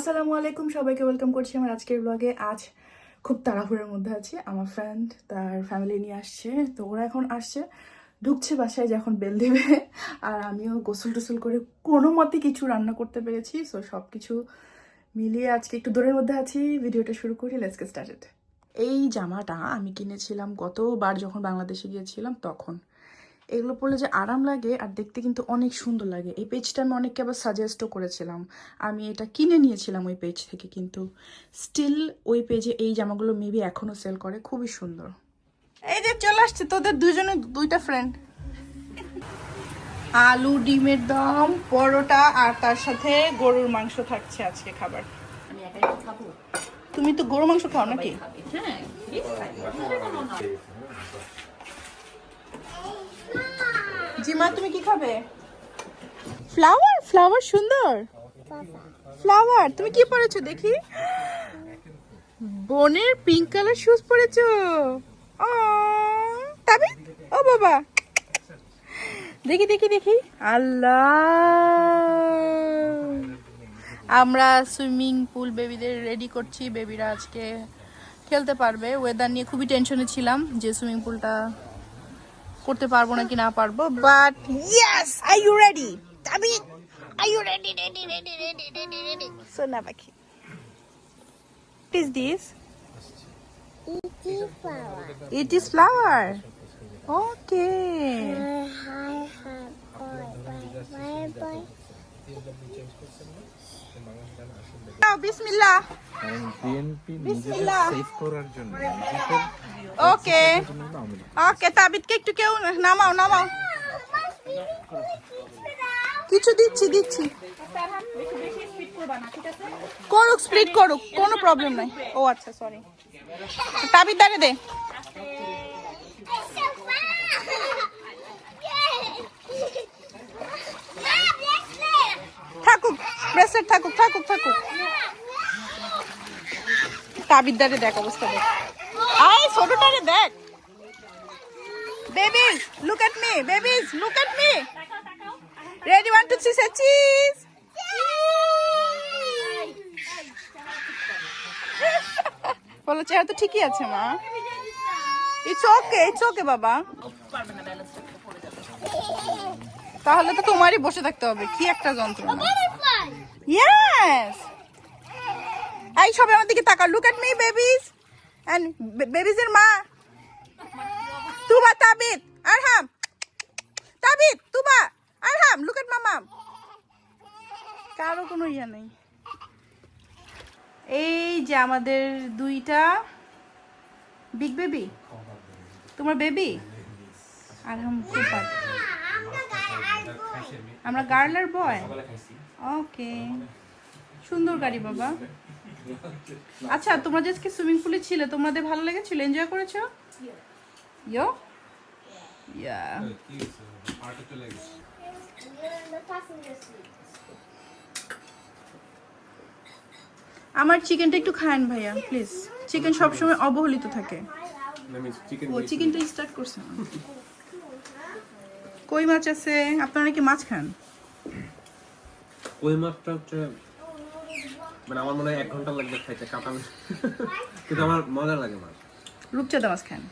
আসসালামু আলাইকুম, সবাইকে ওয়েলকাম করছি আমার আজকের ব্লগে আজ খুব তাড়াহুড়োর মধ্যে আছি। আমার ফ্রেন্ড তার ফ্যামিলি নিয়ে আসছে, তো ওরা এখন আসছে। ঢুকছে বাসায় যে এখন বেল দেবে। আর আমিও গোসল টোসল করে কোনো মতে কিছু রান্না করতে পেরেছি। সো সব কিছু মিলিয়ে আজকে একটু দূরের মধ্যে আছি। ভিডিওটা শুরু করি লেটস গেট স্টার্টেড এই জামাটা আমি কিনেছিলাম গতবার যখন বাংলাদেশে গিয়েছিলাম, তখন। এগুলো পরলে যে আরাম লাগে আর দেখতে কিন্তু অনেক সুন্দর লাগে। এই পেজটা আমি অনেককে আবার সাজেস্টও করেছিলাম। আমি এটা কিনে নিয়েছিলাম ওই পেজ থেকে কিন্তু। স্টিল ওই পেজে এই জামাগুলো মেবি এখনও সেল করে। খুবই সুন্দর। এই যে চলে আসছে তোদের দুজনে দুইটা ফ্রেন্ড আলু ডিমের দম পরোটা আর তার সাথে গরুর মাংস থাকছে আজকে খাবার। আমি একাই খাব? তুমি তো গরু মাংস খাও নাকি? হ্যাঁ জিমা তুমি কি খাবে? ফ্লাওয়ার ফ্লাওয়ার সুন্দর। ফ্লাওয়ার তুমি কি পরেছো দেখি? বোনের পিঙ্ক কালার শুজ পরেছো। তবে? ও বাবা। দেখি দেখি দেখি। আল্লাহ। আমরা সুইমিং পুল বেবিদের রেডি করছি। বেবিরা আজকে খেলতে পারবে। ওয়েদার নিয়ে খুবই টেনশনে ছিলাম যে সুইমিং পুলটা করতে পারব নাকি না পারব but yes are you ready আমি are you ready ready ready ready ready ready সোনা পাখি What is this? It is flower. Okay. BNP বিসমিল্লাহ। সেভ করার জন্য লীগ ওকে। তাবিদকে একটু কেউ নামাও নামাও। কিছু দিচ্ছি দিচ্ছি। করুক স্প্লিট করুক কোনো প্রবলেম নাই। ও আচ্ছা সরি তাবিদ দাঁড়ে দে থাকুক ব্রেসলেট থাকুক থাকুক। থাকুক তাবিদ দাঁড়ে দেখ অবস্থা দেখ। আয়, ছোটটারে দেখ। Babies look at me babies look at me ready one two three say cheese বলো, চেহারা তো ঠিকই আছে, মা। ইটস ওকে ইটস ওকে বাবা। তাহলে তো তোমারই বসে থাকতে হবে, কি একটা যন্ত্রণা। ইয়েস এই সবাই আমার দিকে তাকা look at me babies and বেবিজের মা তুবা তাবিদ আরহাম তাবিদ তুবা আরহাম লুক এট মামাম কারও কোনো ইয়া নেই। এই যে আমাদের দুইটা বিগ বেবি তোমার বেবি আরহাম কুপার আমরা গার্লার বয়। ওকে সুন্দর গাড়ি বাবা। আচ্ছা তোমরা যে আজকে সুইমিং পুলে ছিলে তোমাদের ভালো লেগেছিল? এনজয় করেছ? ইয়ো ইয়া আমার চিকেনটা একটু খায়েন ভাইয়া প্লিজ চিকেন সবসময় অবহেলিত থাকে। ও চিকেনটা স্টার্ট করছে কই মাছ আছে? আপনারা কি মাছ খান? ওই মাছটা হচ্ছে মানে আমার মনে হয় এক ঘণ্টা লাগবে খাইতে কাটা মাছ। কিন্তু আমার মজা লাগে মাছ। রূপচাঁদা মাছ খান।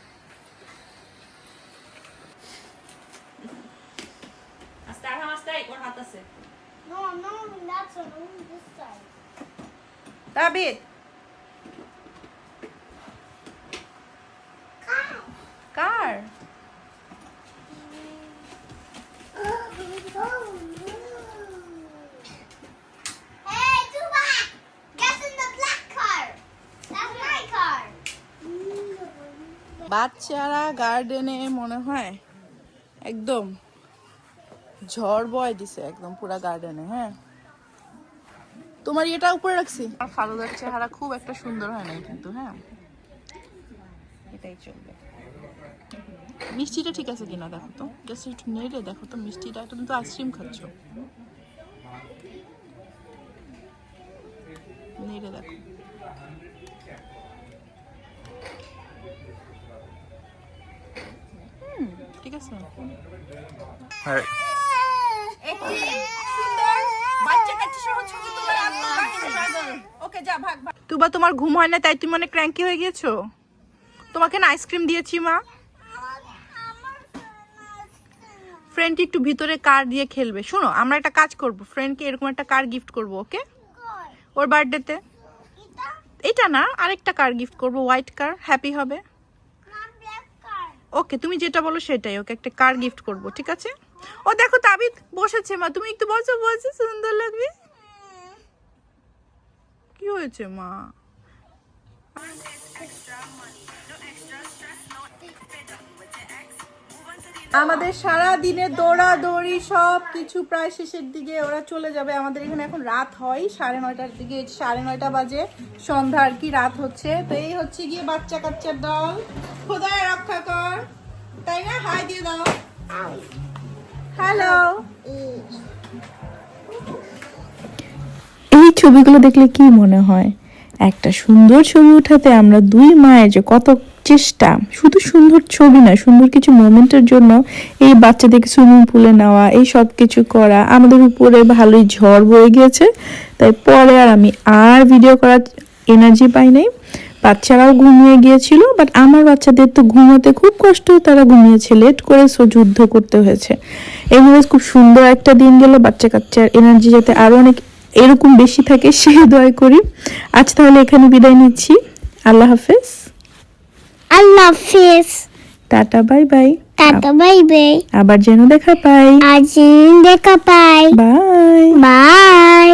আস্তে বাচ্চারা গার্ডেনে মনে হয় একদম ঝড় বয় দিছে একদম পুরা গার্ডেনে হ্যাঁ? তোমার এটা উপরে রাখছি? আর ফালুদার চেহারা খুব একটা সুন্দর হয় না কিন্তু হ্যাঁ? এটাই চলবে। মিষ্টিটা ঠিক আছে কিনা দেখো তো? জাস্ট একটু নেড়ে দেখো তো মিষ্টিটা তুমি তো আইসক্রিম খাচ্ছ। নেড়ে দেখো। ভাগ ভাগ। তুবা তোমার ঘুম হয় না তাই তুমি অনেক ক্র্যাঙ্কি হয়ে গেছো তোমাকে না আইসক্রিম দিয়েছি মা। ফ্রেন্ডটি একটু ভিতরে কার দিয়ে খেলবে। শোনো আমরা একটা কাজ করব। ফ্রেন্ডকে এরকম একটা কার গিফট করব ওকে ওর বার্থডেতে এটা? না আরেকটা কার গিফট করব হোয়াইট কার হ্যাপি হবে। ওকে, তুমি যেটা বলো সেটাই, ওকে একটা কার গিফট করব, ঠিক আছে? ও দেখো তাবিদ বসেছে, মা, তুমি একটু বসো বসো, সুন্দর লাগবে? কি হয়েছে, মা? আমাদের সারা দিনে দৌড়াদৌড়ি সব কিছু প্রায় শেষের দিকে ওরা চলে যাবে। আমাদের এখানে এখন রাত হয় সাড়ে নয়টার দিকে, সাড়ে নয়টা বাজে। সন্ধ্যা আর কি রাত হচ্ছে। তো এই হচ্ছে গিয়ে বাচ্চা কাচ্চার দল। খোদায় রক্ষা কর তাই না? হাই দিয়ে দাও। হ্যালো এই ছবিগুলো দেখলে কি মনে হয়? একটা সুন্দর ছবি উঠাতে আমরা দুই মায়ের যে কত চেষ্টা, শুধু সুন্দর ছবি না সুন্দর কিছু মোমেন্টের জন্য এই বাচ্চাদেরকে সুইমিং পুলে নেওয়া, এই সব কিছু করা আমাদের উপরে ভালোই ঝড় বয়ে গিয়েছে। তাই পরে আর আমি আর ভিডিও করার এনার্জি পাই নাই। বাচ্চারাও ঘুমিয়ে গিয়েছিল বাট আমার বাচ্চাদের তো ঘুমোতে খুব কষ্ট, তারা ঘুমিয়েছে লেট করে সো যুদ্ধ করতে হয়েছে। এমনি খুব সুন্দর একটা দিন গেল, বাচ্চা কাচ্চার এনার্জি যাতে আরও অনেক এরকম বেশি থাকে, সে দয়া করি। আজ তাহলে এখানে বিদায় নিচ্ছি। আল্লাহ হাফেজ। আল্লাহ হাফিজ tata bye bye. Tata bye bye. আবার যেন দেখা পাই। আজ দেখা পাই। বাই। বাই।